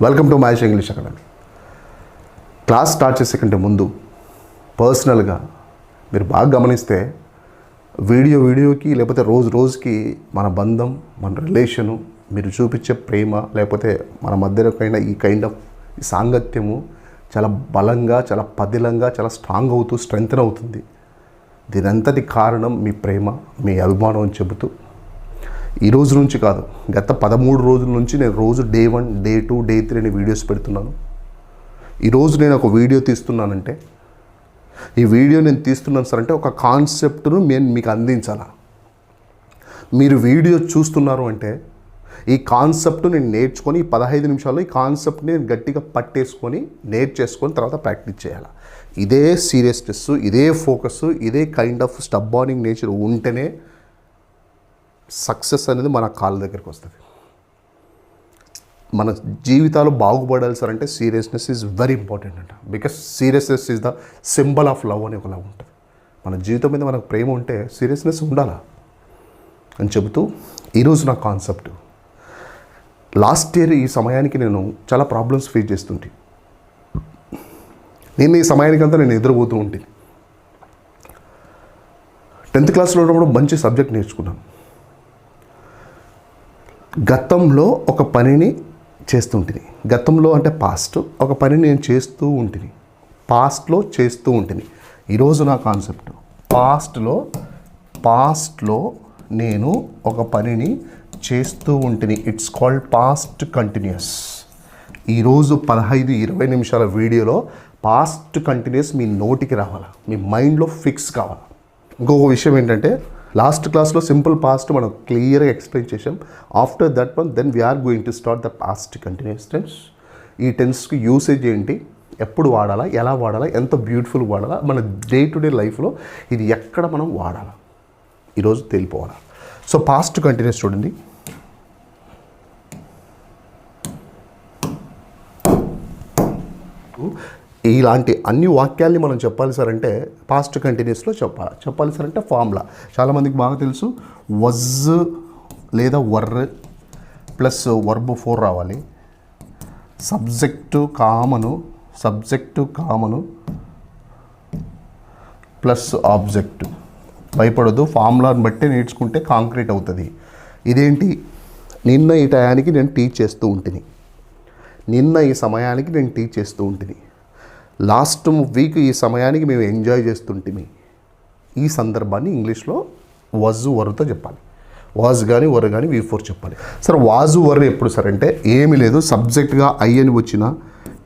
Welcome to match English academy class start చేసే కంటే ముందు పర్సనల్గా మీరు బాగా గమనిస్తే వీడియో వీడియోకి లేకపోతే రోజు రోజుకి మన బంధం మన రిలేషను మీరు చూపించే ప్రేమ లేకపోతే మన మధ్యలోకైనా ఈ కైండ్ ఆఫ్ ఈ సాంగత్యము చాలా బలంగా చాలా పదిలంగా చాలా స్ట్రాంగ్ అవుతూ స్ట్రెంగ్తన్ అవుతుంది. దీనంతటి కారణం మీ ప్రేమ మీ అభిమానం అని చెబుతూ ఈ రోజు నుంచి కాదు గత పదమూడు రోజుల నుంచి నేను రోజు day one day two day three అని వీడియోస్ పెడుతున్నాను. ఈరోజు నేను ఒక వీడియో తీస్తున్నానంటే ఈ వీడియో నేను తీస్తున్నాను సార్ అంటే ఒక కాన్సెప్ట్ను నేను మీకు అందించాలా? మీరు వీడియో చూస్తున్నారు అంటే ఈ కాన్సెప్ట్ నేను నేర్చుకొని ఈ పదహైదు నిమిషాల్లో ఈ కాన్సెప్ట్ని నేను గట్టిగా పట్టేసుకొని నేర్చేసుకొని తర్వాత ప్రాక్టీస్ చేయాలి? ఇదే సీరియస్నెస్ ఇదే ఫోకస్ ఇదే కైండ్ ఆఫ్ స్టబ్బానింగ్ నేచర్ ఉంటేనే సక్సెస్ అనేది మన కాళ్ళ దగ్గరికి వస్తుంది. మన జీవితాలు బాగుపడాలి సార్ అంటే సీరియస్నెస్ ఈజ్ వెరీ ఇంపార్టెంట్ అంట. Because seriousness is the symbol of love అని ఒక లవ్ ఉంటుంది. మన జీవితం మీద మనకు ప్రేమ ఉంటే సీరియస్నెస్ ఉండాలా? అని చెబుతూ ఈరోజు నా కాన్సెప్ట్ లాస్ట్ ఇయర్ ఈ సమయానికి నేను చాలా ప్రాబ్లమ్స్ ఫేస్ చేస్తుంటే. నేను ఈ సమయానికంతా నేను ఎదురుపోతూ ఉంటుంది టెన్త్ క్లాస్లో ఉన్నప్పుడు మంచి సబ్జెక్ట్ నేర్చుకున్నాను. గతంలో ఒక పనిని చేస్తుంటుంది గతంలో అంటే పాస్ట్ ఒక పనిని నేను చేస్తూ ఉంటుంది పాస్ట్లో చేస్తూ ఉంటుంది ఈరోజు నా కాన్సెప్ట్ పాస్ట్లో పాస్ట్లో నేను ఒక పనిని చేస్తూ ఉంటుంది ఇట్స్ కాల్డ్ పాస్ట్ కంటిన్యూస్ ఈరోజు పదహైదు ఇరవై నిమిషాల వీడియోలో పాస్ట్ కంటిన్యూస్ మీ నోటికి రావాలా? మీ మైండ్లో ఫిక్స్ కావాలా? ఇంకొక విషయం ఏంటంటే లాస్ట్ క్లాస్లో సింపుల్ పాస్ట్ మనం క్లియర్గా ఎక్స్ప్లెయిన్ చేసాం after that one then we are going to start the past continuous tense ఈ టెన్స్కి యూసేజ్ ఏంటి? ఎప్పుడు వాడాలా? ఎలా వాడాలా? ఎంత బ్యూటిఫుల్ వాడాలా? మన డే టు డే లైఫ్లో ఇది ఎక్కడ మనం వాడాలా? ఈరోజు తెలిపోవాలా? సో పాస్ట్ కంటిన్యూస్ చూడండి. ఇలాంటి అన్ని వాక్యాల్ని మనం చెప్పాలి సార్ అంటే పాస్ట్ కంటిన్యూస్లో చెప్పాలి చెప్పాలి సార్ అంటే ఫార్ములా చాలామందికి బాగా తెలుసు. వజ్ లేదా వర్ర ప్లస్ వర్బ్ ఫోర్ రావాలి. Subject comma subject comma plus object భయపడదు ఫార్ములాని బట్టి నేర్చుకుంటే కాంక్రీట్ అవుతుంది. ఇదేంటి? నిన్న ఈ టయానికి నేను టీచ్ చేస్తూ ఉంటుంది నిన్న ఈ సమయానికి నేను టీచ్ చేస్తూ ఉంటుంది లాస్ట్ వీక్ ఈ సమయానికి మేము ఎంజాయ్ చేస్తుంటిమి. ఈ సందర్భాన్ని ఇంగ్లీష్లో వజు వరుతో చెప్పాలి. వాజ్ కానీ వర్ కానీ వీ ఫోర్ చెప్పాలి. సార్ వాజు వర్ ఎప్పుడు సార్? అంటే ఏమి లేదు. సబ్జెక్ట్గా ఐ అని వచ్చిన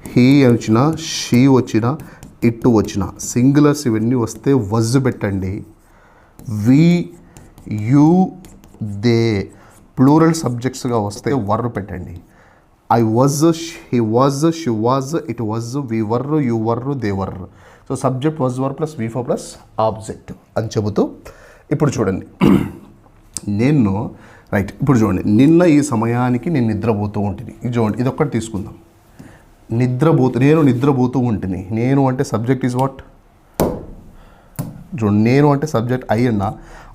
హీ అని వచ్చిన షీ వచ్చిన ఇట్ వచ్చిన. సింగులర్స్ ఇవన్నీ వస్తే వజ్ పెట్టండి. We you they. ప్లూరల్ సబ్జెక్ట్స్గా వస్తే వర్ పెట్టండి. I was he was she was it was we were you were they were so subject was were plus V four plus object అని చెబుతూ ఇప్పుడు చూడండి. నేను రైట్ ఇప్పుడు చూడండి. నిన్న ఈ సమయానికి నేను నిద్రపోతూ ఉంటుంది ఇది చూడండి ఇది ఒక్కటి తీసుకుందాం. నిద్రపోతూ నేను నిద్రపోతూ ఉంటుంది నేను అంటే సబ్జెక్ట్ ఈజ్ వాట్ చూడండి నేను అంటే సబ్జెక్ట్ ఐ అన్న.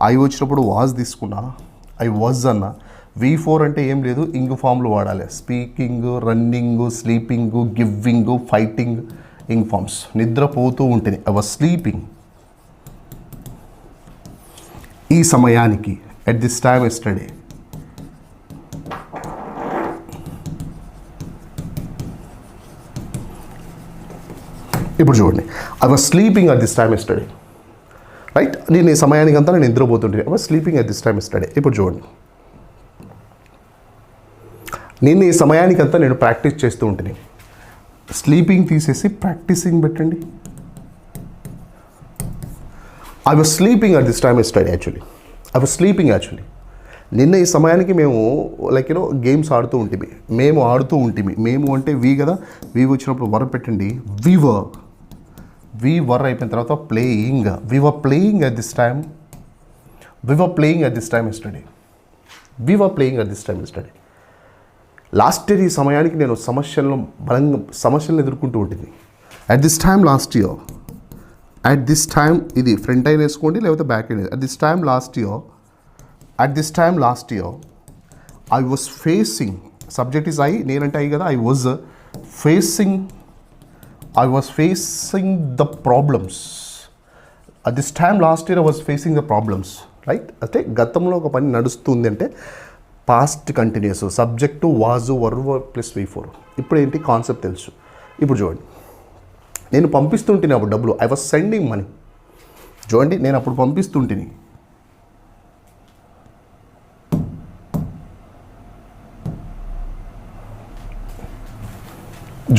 ఐ వచ్చినప్పుడు వాజ్ తీసుకున్నా. ఐ వాజ్ అన్నా. వి ఫోర్ అంటే ఏం లేదు ఇంగ్ ఫామ్లు వాడాలి. Speaking running sleeping giving fighting ing forms నిద్రపోతూ ఉంటుంది అవర్ స్లీపింగ్ ఈ సమయానికి ఎట్ దిస్ టైమ్ ఎస్టర్డే ఇప్పుడు చూడండి. I was sleeping at this time yesterday right నేను ఈ సమయానికి అంతా నేను నిద్రపోతుంటే I was sleeping at this time yesterday ఇప్పుడు చూడండి. నేను ఈ సమయానికంతా నేను ప్రాక్టీస్ చేస్తూ ఉంటుంది స్లీపింగ్ తీసేసి ప్రాక్టీసింగ్ పెట్టండి. I was sleeping at this time study actually I was sleeping actually నిన్న ఈ సమయానికి మేము లైక్ యూనో గేమ్స్ ఆడుతూ ఉంటుంది మేము ఆడుతూ ఉంటుంది మేము అంటే వి కదా. వి వచ్చినప్పుడు వర పెట్టండి. వి వర్ వి వర్ అయిపోయిన తర్వాత playing we were playing at this time we were playing at this time study we were playing at this time study last year ఈ సమయానికి నేను సమస్యలను బలంగా సమస్యలను ఎదుర్కొంటూ ఉంటుంది at this time last year at this time ఇది front అయిన వేసుకోండి లేకపోతే బ్యాక్ అయిన at this time last year at this time last year I was facing subject is I నేనంటే ఐ కదా I was facing I was facing the problems at this time last year I was facing the problems right అంటే గతంలో ఒక పని నడుస్తుంది అంటే past continuous subject was verb plus V four ఇప్పుడు ఏంటి? కాన్సెప్ట్ తెలుసు. ఇప్పుడు చూడండి. నేను పంపిస్తుంటేనే అప్పుడు డబ్బులు. ఐ వాజ్ సెండింగ్ మనీ చూడండి నేను అప్పుడు పంపిస్తుంటిని.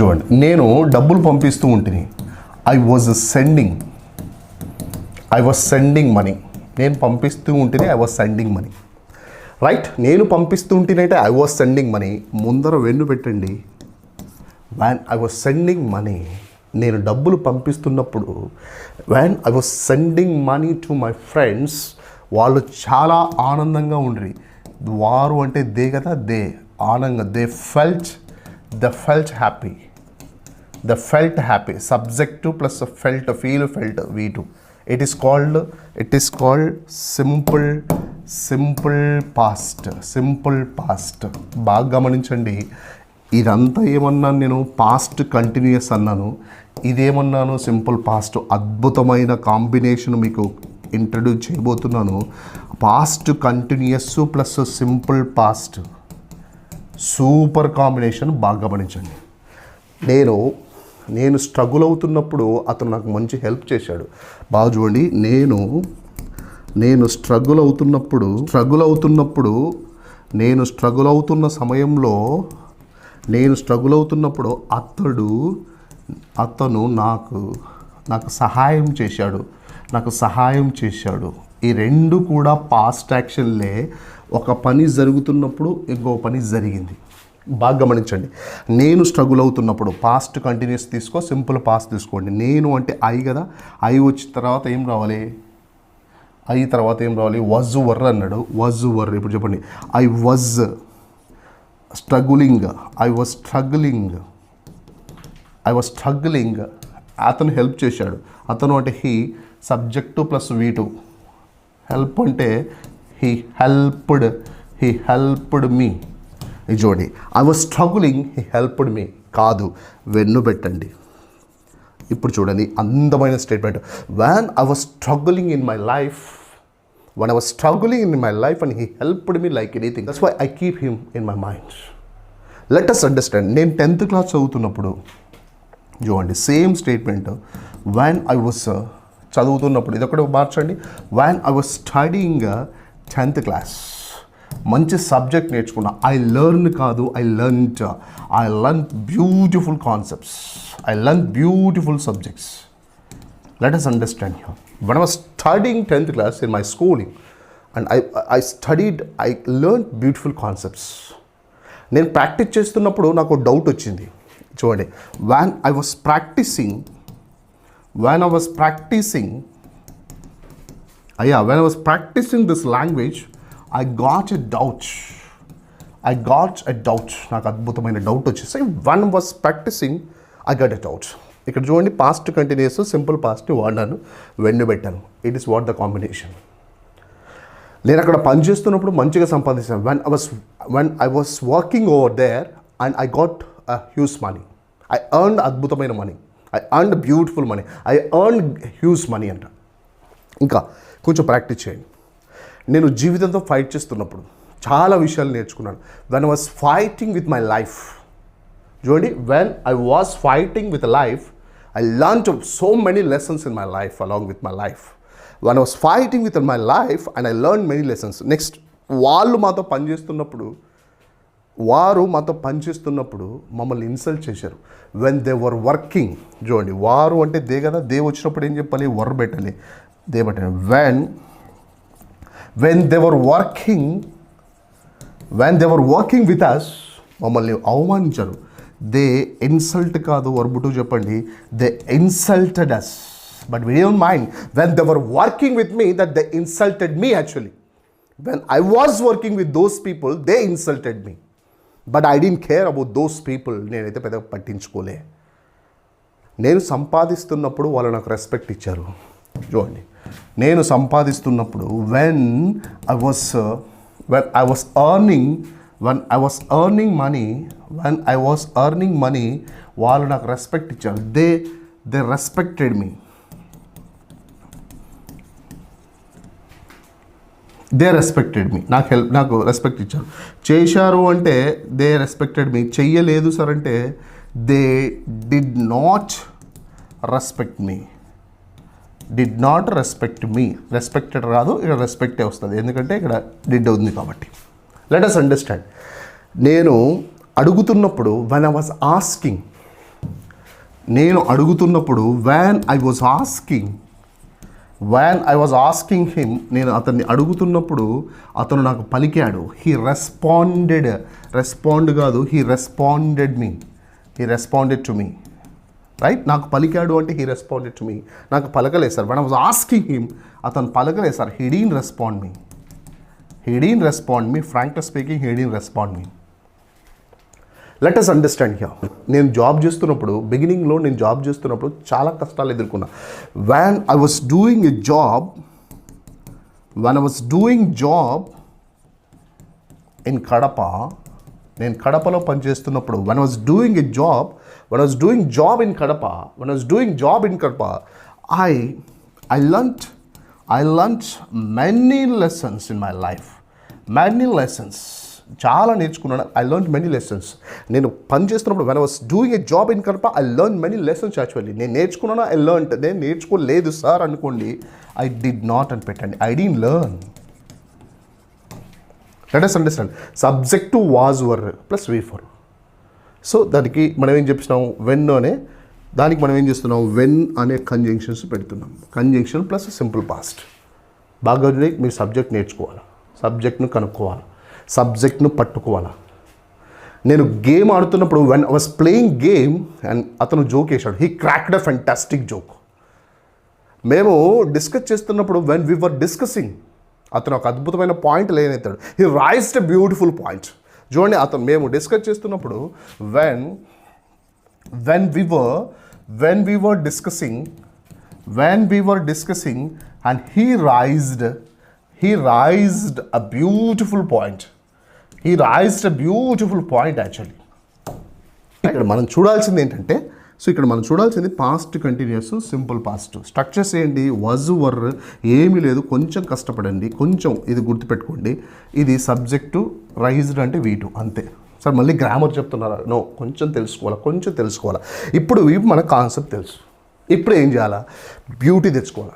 చూడండి నేను డబ్బులు పంపిస్తూ ఉంటుంది I was sending I was sending money నేను పంపిస్తూ ఉంటేనే I was sending money right నేను పంపిస్తుంటేనైతే ఐ వాజ్ సెండింగ్ మనీ ముందర వెన్ను పెట్టండి. When I was sending money నేను డబ్బులు పంపిస్తున్నప్పుడు when I was sending money to my friends వాళ్ళు చాలా ఆనందంగా ఉండ్రి. వారు అంటే దే కదా? దే. ఆనందంగా. They felt the felt happy the felt happy subject plus felt feel felt V two it is called it is called simple simple past simple past. బాగా గమనించండి ఇదంతా ఏమన్నాను నేను? పాస్ట్ కంటిన్యూస్ అన్నాను. ఇదేమన్నాను? Simple past. అద్భుతమైన combination మీకు introduce చేయబోతున్నాను. Past continuous plus simple past. Super combination. బాగా గమనించండి. నేను నేను స్ట్రగుల్ అవుతున్నప్పుడు అతను నాకు మంచి హెల్ప్ చేశాడు. బాగా చూడండి నేను నేను స్ట్రగుల్ అవుతున్నప్పుడు స్ట్రగుల్ అవుతున్నప్పుడు నేను స్ట్రగుల్ అవుతున్న సమయంలో నేను స్ట్రగుల్ అవుతున్నప్పుడు అతడు అతను నాకు నాకు సహాయం చేశాడు. నాకు సహాయం చేశాడు. ఈ రెండు కూడా పాస్ట్ యాక్షన్లే ఒక పని జరుగుతున్నప్పుడు ఇంకో పని జరిగింది. బాగా గమనించండి. నేను స్ట్రగుల్ అవుతున్నప్పుడు పాస్ట్ కంటిన్యూస్ తీసుకో సింపుల్ పాస్ట్ తీసుకోండి. నేను అంటే ఐ కదా ఐ వచ్చిన తర్వాత ఏం రావాలి? ఐ తర్వాత ఏం రావాలి? వజ్ వర్ అన్నాడు. వజ్ వర్ ఇప్పుడు చెప్పండి. I was struggling. I was struggling. I was struggling. అతను హెల్ప్ చేశాడు. అతను అంటే he subject plus V two. Help అంటే he helped. He helped me. ఇది చూడండి. I was struggling. He helped me. కాదు. వెన్ను పెట్టండి. ఇప్పుడు చూడండి అందమైన statement when I was struggling in my life when I was struggling in my life and he helped me like anything that's why I keep him in my mind let us understand నేను tenth class చదువుతున్నప్పుడు చూడండి same statement when I was చదువుతున్నప్పుడు ఇది ఒకటి మార్చండి when I was studying tenth class మంచి subject నేర్చుకున్నా. I learn కాదు I learnt I learn beautiful concepts I learn beautiful subjects let us understand you when was was studying 10th class in my schooling, and I, I studied, I learned beautiful concepts. నేను practice చేస్తున్నప్పుడు నాకు doubt వచ్చింది. చూడండి. When I was practising when I was practising అయ్యా when I was practising this language I got a doubt I got a doubt నాకు అద్భుతమైన doubt వచ్చేసి when was practising I got a doubt ఇక్కడ చూడండి past continuous simple past వాడినాను when పెట్టాను. It is what the combination నేను అక్కడ పని చేస్తున్నప్పుడు మంచిగా సంపాదించాను. When I was when I was working over there and I got a huge money I earn అద్భుతమైన money I earn beautiful money I earn huge money అంట. ఇంకా కొంచెం ప్రాక్టీస్ చేయండి. నేను జీవితంతో ఫైట్ చేస్తున్నప్పుడు చాలా విషయాలు నేర్చుకున్నాను. When I was fighting with my life చూడండి when I was fighting with life I learn so many lessons in my life along with my life when was fighting with my life and I learn many lessons next వాళ్ళు మాతో పనిచేస్తున్నప్పుడు వారు మాతో పనిచేస్తున్నప్పుడు మమ్మల్ని insult చేశారు. When they were working చూడండి వారు అంటే దే కదా దే వచ్చినప్పుడు ఏం చెప్పాలి? వర్ పెట్టాలి దే పెట్టాలి when when they were working when they were working with us మమ్మల్ని అవమానించారు. దే ఇన్సల్ట్ కాదు వర్బుటు చెప్పండి. They insulted us but we don't mind when they were working with me that they insulted me actually when I was working with those people they insulted me but I didn't care about those people నేనైతే పెద్దగా పట్టించుకోలే. నేను సంపాదిస్తున్నప్పుడు వాళ్ళు నాకు respect ఇచ్చారు. చూడండి. నేను సంపాదిస్తున్నప్పుడు when I was when I was earning when I was earning money when I was earning money వాళ్ళు నాకు రెస్పెక్ట్ ఇచ్చారు. They they respected me they respected me నాకు హెల్ప్ నాకు రెస్పెక్ట్ ఇచ్చారు. చేశారు అంటే దే రెస్పెక్టెడ్ మీ చెయ్యలేదు సార్ అంటే they did not respect me did not respect me respected రాదు ఇక్కడ రెస్పెక్టే వస్తుంది. ఎందుకంటే ఇక్కడ డిడ్ ఉంది కాబట్టి. లెట్ అస్ అండర్స్టాండ్ నేను అడుగుతున్నప్పుడు వెన్ ఐ వాజ్ ఆస్కింగ్ నేను అడుగుతున్నప్పుడు when I was asking when I was asking him నేను అతన్ని అడుగుతున్నప్పుడు అతను నాకు పలికాడు. హీ రెస్పాండెడ్ రెస్పాండ్ కాదు he responded me he responded to me right నాకు పలికాడు అంటే హీ రెస్పాండెడ్ టు మీ నాకు పలకలేదు sir. When was asking him అతను పలకలేదు sir. He didn't respond me he didn't respond me frank speaking he didn't respond me let us understand here నేను job చేస్తున్నప్పుడు బిగినింగ్లో నేను జాబ్ చేస్తున్నప్పుడు చాలా కష్టాలు ఎదుర్కొన్నా. When I was doing a job when I was doing job in Kadapa నేను కడపలో పనిచేస్తున్నప్పుడు when was doing a job when was doing job in Kadapa when was doing job in Kadapa I I learnt I learnt many lessons in my life many lessons చాలా నేర్చుకున్నాను. I learn many lessons నేను పని చేస్తున్నప్పుడు when was doing a job in Kadapa I learn many lessons actually నేను నేర్చుకున్నాను? I learn నేను నేర్చుకోలేదు sir అనుకోండి. ఐ డిడ్ నాట్ అని పెట్టండి. I didn't learn let us understand subject to was were plus V four so దానికి మనం ఏం చెప్తున్నాం వెన్ అనే దానికి మనం ఏం చేస్తున్నాం? వెన్ అనే కంజంక్షన్స్ పెడుతున్నాం. కంజంక్షన్ ప్లస్ సింపుల్ పాస్ట్ బాగా మీరు సబ్జెక్ట్ నేర్చుకోవాలి? సబ్జెక్ట్ను కనుక్కోవాలి? సబ్జెక్ట్ను పట్టుకోవాలా? నేను గేమ్ ఆడుతున్నప్పుడు when I was playing game and అతను జోక్ వేశాడు. He cracked a fantastic joke మేము డిస్కస్ చేస్తున్నప్పుడు వెన్ వీ వర్ డిస్కసింగ్ అతను ఒక అద్భుతమైన పాయింట్ లేనెత్తాడు హీ రైస్డ్ బ్యూటిఫుల్ పాయింట్ చూడండి అతను మేము డిస్కస్ చేస్తున్నప్పుడు when when we were when we were discussing when we were discussing and he raised he raised a beautiful point he raised a beautiful point actually ఇక్కడ మనం చూడాల్సింది ఏంటంటే so ఇక్కడ మనం చూడాల్సింది past continuous simple past structures ఏంటి? Was were ఏమీ లేదు. కొంచెం కష్టపడండి. కొంచెం ఇది గుర్తుపెట్టుకోండి. ఇది సబ్జెక్టు రైజ్డ్ అంటే వీటు. అంతే. సార్ మళ్ళీ గ్రామర్ చెప్తున్నారా? నో కొంచెం తెలుసుకోవాలా? కొంచెం తెలుసుకోవాలా? ఇప్పుడు ఇవి మన కాన్సెప్ట్ తెలుసు. ఇప్పుడు ఏం చేయాలా? బ్యూటీ తెచ్చుకోవాలా?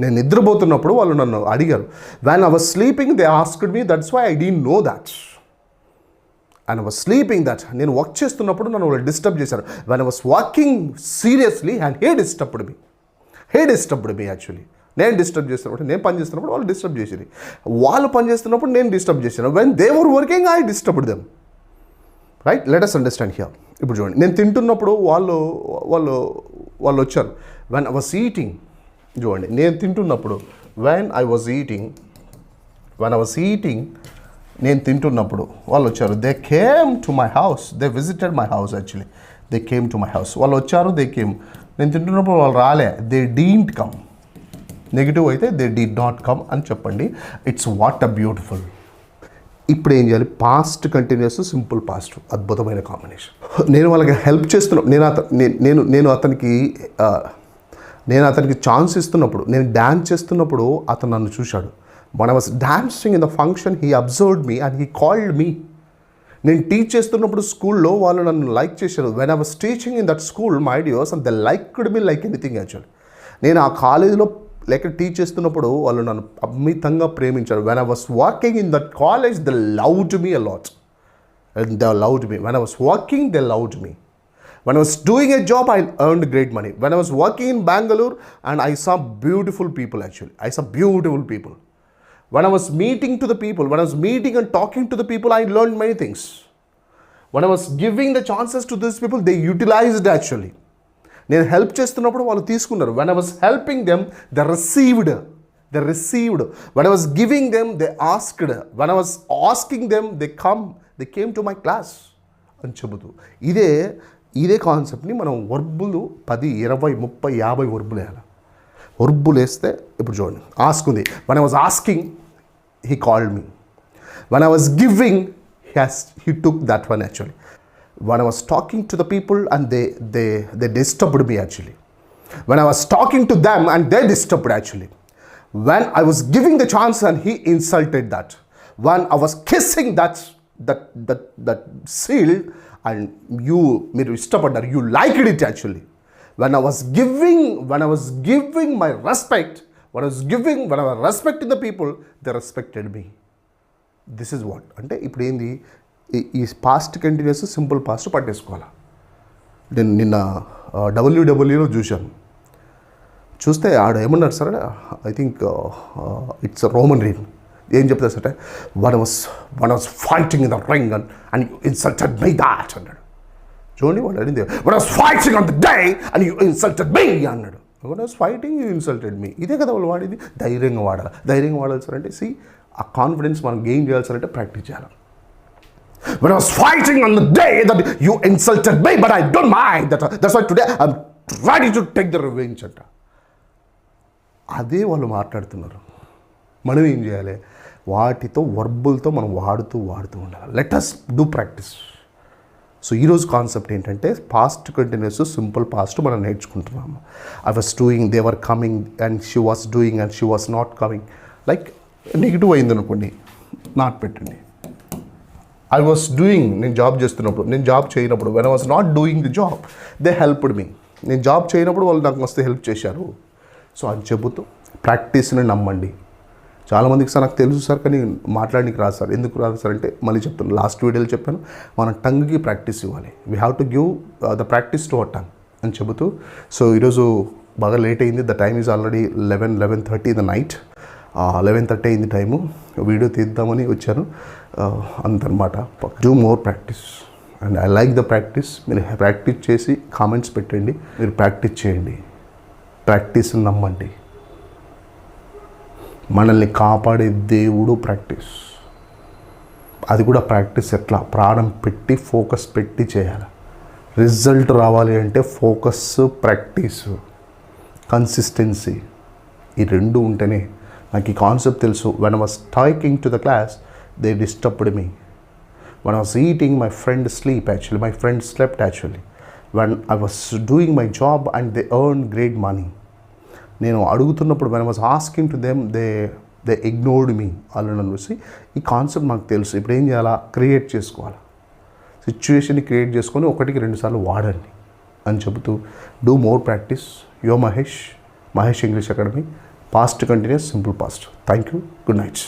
నేను నిద్రపోతున్నప్పుడు వాళ్ళు నన్ను అడిగారు. When our sleeping they asked me that's why I D know that's and was sleeping that నేను వర్క్ చేస్తున్నప్పుడు నన్ను వాళ్ళు డిస్టర్బ్ చేశారు. When was walking seriously and he disturbed me he disturbed me actually నేను డిస్టర్బ్ చేస్తున్నప్పుడు నేను పని చేస్తున్నప్పుడు వాళ్ళు డిస్టర్బ్ చేసేది. వాళ్ళు పని చేస్తున్నప్పుడు నేను డిస్టర్బ్ చేశాను. When they were working I disturbed them right let us understand here ఇప్పుడు చూడండి. నేను తింటున్నప్పుడు వాళ్ళు వాళ్ళు వాళ్ళు వచ్చారు. వెన్ ఐ వాస్ ఈటింగ్ చూడండి. నేను తింటున్నప్పుడు when I was eating when I was eating నేను తింటున్నప్పుడు వాళ్ళు వచ్చారు. They came to my house they visited my house actually they came to my house వాళ్ళు వచ్చారు దే కేమ్ నేను తింటున్నప్పుడు వాళ్ళు రాలే. దే డీంట్ కమ్ నెగిటివ్ అయితే దే డీ నాట్ కమ్ అని చెప్పండి. ఇట్స్ వాట్ అ బ్యూటిఫుల్ ఇప్పుడు ఏం చేయాలి? పాస్ట్ కంటిన్యూస్ సింపుల్ పాస్ట్ అద్భుతమైన కాంబినేషన్ నేను వాళ్ళకి హెల్ప్ చేస్తున్నా నేను అత నేను నేను అతనికి నేను అతనికి ఛాన్స్ ఇస్తున్నప్పుడు నేను డ్యాన్స్ చేస్తున్నప్పుడు అతను నన్ను చూశాడు. మన was dancing in the function he observed me and he called me నేను టీచ్ చేస్తున్నప్పుడు స్కూల్లో వాళ్ళు నన్ను లైక్ చేశారు when I was teaching in that school my DEOs and the liked me like anything actual నేను ఆ కాలేజీలో లేక టీచ్ చేస్తున్నప్పుడు వాళ్ళు నన్ను అమితంగా ప్రేమించారు when I was walking in that college the love to me a lot and the loved me. When I was working, they loved me When I was doing a job, I earned great money. When I was working in Bangalore, and I saw beautiful people actually. I saw beautiful people. When I was meeting to the people, when I was meeting and talking to the people, I learned many things. When I was giving the chances to these people, they utilized actually. నేను help చేస్తున్నప్పుడు వాళ్ళు తీసుకున్నారు. When I was helping them the received the received when I was giving them they asked when I was asking them they come they came to my class అని చెబుతూ. ఇదే ఇదే కాన్సెప్ట్ని మనం వర్బులు పది ఇరవై ముప్పై యాభై వర్బులు వేయాలి. వర్బులు వేస్తే ఇప్పుడు చూడండి ఆస్క్ ఉంది when I was asking he called me. When I was giving, he, has, he took that one actually. When I was talking to the people and they, they, they disturbed me actually. When I was talking to them and they disturbed actually. When I was giving the chance and he insulted that. When I was kissing that, that, that, that seal and you, me disturbed that, you liked it actually. When I was giving, when I was giving my respect, when i giving when when respect was respecting the people they this is what అంటే ఇప్పుడు ఏంది? ఈ- ఈ past continuous simple past పట్టేసుకోవాలి? నేను నిన్న డబ్ల్యూడబ్ల్యూలో చూశాను. చూస్తే ఆడ ఏమన్నారు sir I think it's Roman Reigns ఏం చెప్తారు sir when was when was fighting in the ring and and you insulted my that అన్నాడు. చూడండి వాడు అడిగింది when was fighting on the day and you insulted my అన్నాడు. When fighting you insulted me ఇదే కదా వాళ్ళు వాడేది? ధైర్యంగా వాడాలి. ధైర్యంగా వాడాలి సార్ అంటే సి ఆ కాన్ఫిడెన్స్ మనం గెయిన్ చేయాలి ప్రాక్టీస్ చేయాలి. When I was fighting on the day that you insulted me, but I don't mind. That, that's why today I'm ready to take the revenge అంట. అదే వాళ్ళు మాట్లాడుతున్నారు. మనం ఏం చేయాలి? వాటితో వర్బులతో మనం వాడుతూ వాడుతూ ఉండాలి. Let us do practice so ఈరోజు కాన్సెప్ట్ ఏంటంటే పాస్ట్ కంటిన్యూస్ సింపుల్ పాస్ట్ మనం నేర్చుకుంటున్నాము. I was doing they were coming and she was doing and she was not coming like negative అయింది అనుకోండి నాట్ పెట్టండి. ఐ వాస్ డూయింగ్ నేను job చేస్తున్నప్పుడు నేను job చేయనప్పుడు when I was not doing the job they helped me నేను job చేయనప్పుడు వాళ్ళు నాకు మస్తు హెల్ప్ చేశారు. సో అని చెబుతూ ప్రాక్టీస్ని నమ్మండి. చాలామందికి సార్ నాకు తెలుసు సార్ కానీ మాట్లాడడానికి రాదు సార్. ఎందుకు రాదు సార్ అంటే మళ్ళీ చెప్తాను లాస్ట్ వీడియోలో చెప్పాను మన టంగ్కి ప్రాక్టీస్ ఇవ్వాలి. We have to give the practice to our tongue అని చెబుతూ. సో ఈరోజు బాగా లేట్ అయింది. The time is already eleven eleven thirty the night eleven thirty అయింది టైము వీడియో తీద్దామని వచ్చాను. అంతనమాట do more practice and I like the practice మీరు practice చేసి కామెంట్స్ పెట్టండి. మీరు ప్రాక్టీస్ చేయండి. ప్రాక్టీస్ నమ్మండి. మనల్ని కాపాడే దేవుడు ప్రాక్టీస్. అది కూడా ప్రాక్టీస్ ఎట్లా? ప్రాణం పెట్టి ఫోకస్ పెట్టి చేయాలి. రిజల్ట్ రావాలి అంటే ఫోకస్ ప్రాక్టీస్ కన్సిస్టెన్సీ ఈ రెండు ఉంటేనే. నాకు ఈ కాన్సెప్ట్ తెలుసు. When was talking to the class they disturbed me when was eating my friend sleep actually my friend slept actually when I was doing my job and they earn great money నేను అడుగుతున్నప్పుడు when was asking to them they they ignored me వాళ్ళు నన్ను చూసి. ఈ concept నాకు తెలుసు. ఇప్పుడు ఏం చేయాలా? క్రియేట్ చేసుకోవాలా? సిచ్యువేషన్ని క్రియేట్ చేసుకొని ఒకటికి రెండుసార్లు వాడండి అని చెబుతూ డూ మోర్ ప్రాక్టీస్ యో Mahesh Mahesh English Academy past continuous simple past thank you good nights